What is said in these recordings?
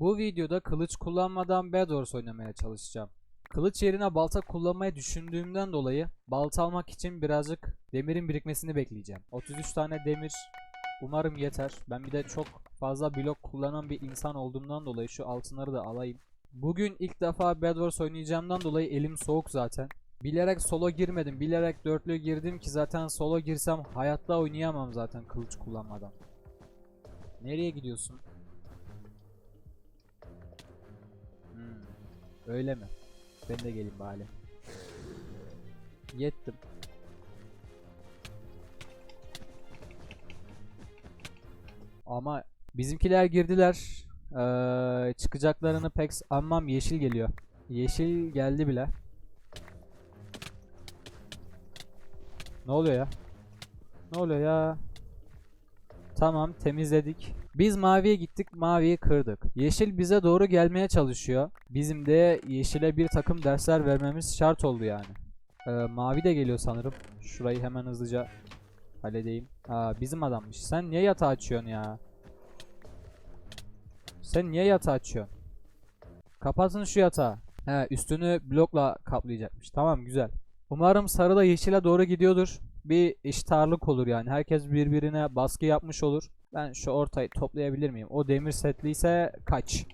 Bu videoda kılıç kullanmadan Bedwars oynamaya çalışacağım. Kılıç yerine balta kullanmayı düşündüğümden dolayı balta almak için birazcık demirin birikmesini bekleyeceğim. 33 tane demir umarım yeter. Ben bir de çok fazla blok kullanan bir insan olduğumdan dolayı şu altınları da alayım. Bugün ilk defa Bedwars oynayacağımdan dolayı elim soğuk zaten. Bilerek solo girmedim. Bilerek dörtlü girdim ki zaten solo girsem hayatta oynayamam zaten kılıç kullanmadan. Nereye gidiyorsun? Öyle mi? Ben de geleyim bari. Yettim. Ama bizimkiler girdiler. Ee, çıkacaklarını pek anmam. Yeşil geliyor. Yeşil geldi bile. Ne oluyor ya? Ne oluyor ya? Tamam temizledik. Biz maviye gittik maviyi kırdık. Yeşil bize doğru gelmeye çalışıyor. Bizim de yeşile bir takım dersler vermemiz şart oldu yani. Ee, mavi de geliyor sanırım. Şurayı hemen hızlıca halledeyim. Aa, bizim adammış. Sen niye yatağı açıyorsun ya? Sen niye yatağı açıyorsun? Kapatın şu yatağı. He üstünü blokla kaplayacakmış. Tamam güzel. Umarım sarı da yeşile doğru gidiyordur. Bir iştarlık olur yani. Herkes birbirine baskı yapmış olur. Ben şu ortayı toplayabilir miyim? O demir setli ise kaç?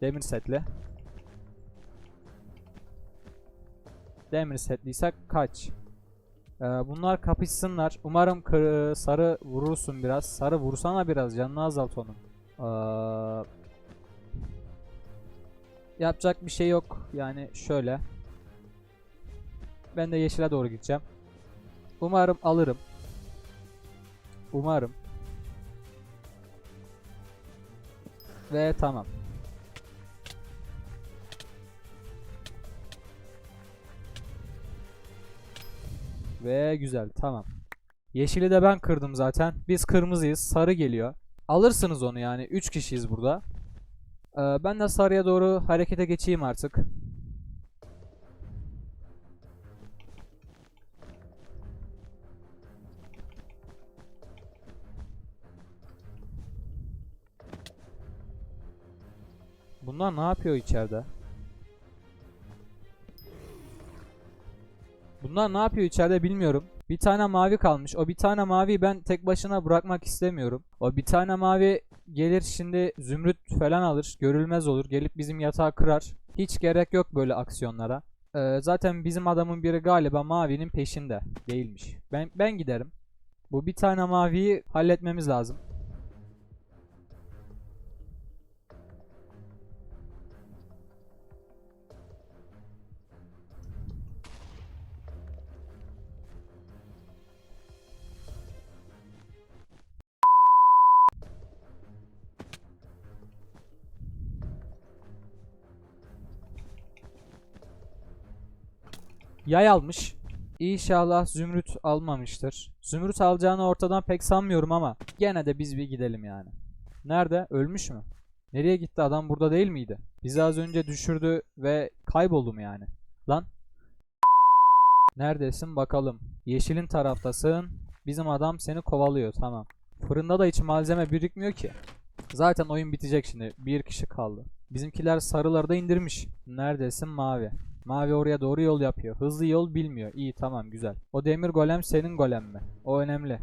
Demir setli. Demir setli ise kaç? Ee, bunlar kapışsınlar. Umarım kır- sarı vurursun biraz. Sarı vursana biraz. Canını azalt onun. Ee, yapacak bir şey yok. Yani şöyle. Ben de yeşile doğru gideceğim. Umarım alırım. Umarım. Ve tamam. Ve güzel tamam. Yeşili de ben kırdım zaten. Biz kırmızıyız. Sarı geliyor. Alırsınız onu yani. 3 kişiyiz burada. Ee, ben de sarıya doğru harekete geçeyim artık. Bunlar ne yapıyor içeride? Bunlar ne yapıyor içeride bilmiyorum. Bir tane mavi kalmış. O bir tane mavi ben tek başına bırakmak istemiyorum. O bir tane mavi gelir şimdi zümrüt falan alır. Görülmez olur. Gelip bizim yatağı kırar. Hiç gerek yok böyle aksiyonlara. Ee, zaten bizim adamın biri galiba mavinin peşinde. Değilmiş. Ben ben giderim. Bu bir tane maviyi halletmemiz lazım. Yay almış. İnşallah zümrüt almamıştır. Zümrüt alacağını ortadan pek sanmıyorum ama gene de biz bir gidelim yani. Nerede? Ölmüş mü? Nereye gitti? Adam burada değil miydi? Bizi az önce düşürdü ve kayboldum yani. Lan. Neredesin bakalım. Yeşilin taraftasın. Bizim adam seni kovalıyor. Tamam. Fırında da hiç malzeme birikmiyor ki. Zaten oyun bitecek şimdi. Bir kişi kaldı. Bizimkiler sarıları da indirmiş. Neredesin mavi? Mavi oraya doğru yol yapıyor. Hızlı yol bilmiyor. İyi tamam güzel. O demir golem senin golem mi? O önemli.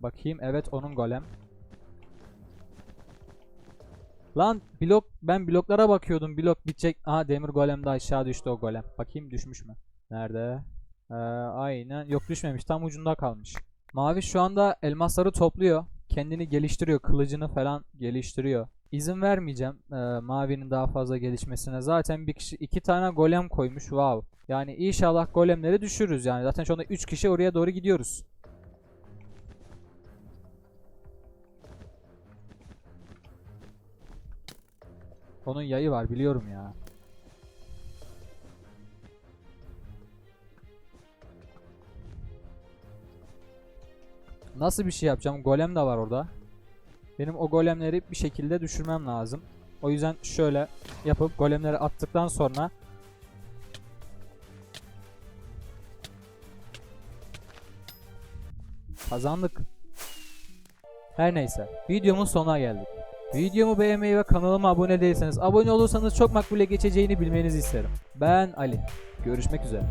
Bakayım evet onun golem. Lan blok ben bloklara bakıyordum. Blok bitecek. Aha demir golem de aşağı düştü o golem. Bakayım düşmüş mü? Nerede? Ee, aynen. Yok düşmemiş. Tam ucunda kalmış. Mavi şu anda elmasları topluyor. Kendini geliştiriyor. Kılıcını falan geliştiriyor. İzin vermeyeceğim e, Mavi'nin daha fazla gelişmesine. Zaten bir kişi iki tane golem koymuş. Wow. Yani inşallah golemleri düşürürüz yani. Zaten şu anda 3 kişi oraya doğru gidiyoruz. Onun yayı var biliyorum ya. Nasıl bir şey yapacağım? Golem de var orada. Benim o golemleri bir şekilde düşürmem lazım. O yüzden şöyle yapıp golemleri attıktan sonra kazandık. Her neyse. Videomun sonuna geldik. Videomu beğenmeyi ve kanalıma abone değilseniz abone olursanız çok makbule geçeceğini bilmenizi isterim. Ben Ali. Görüşmek üzere.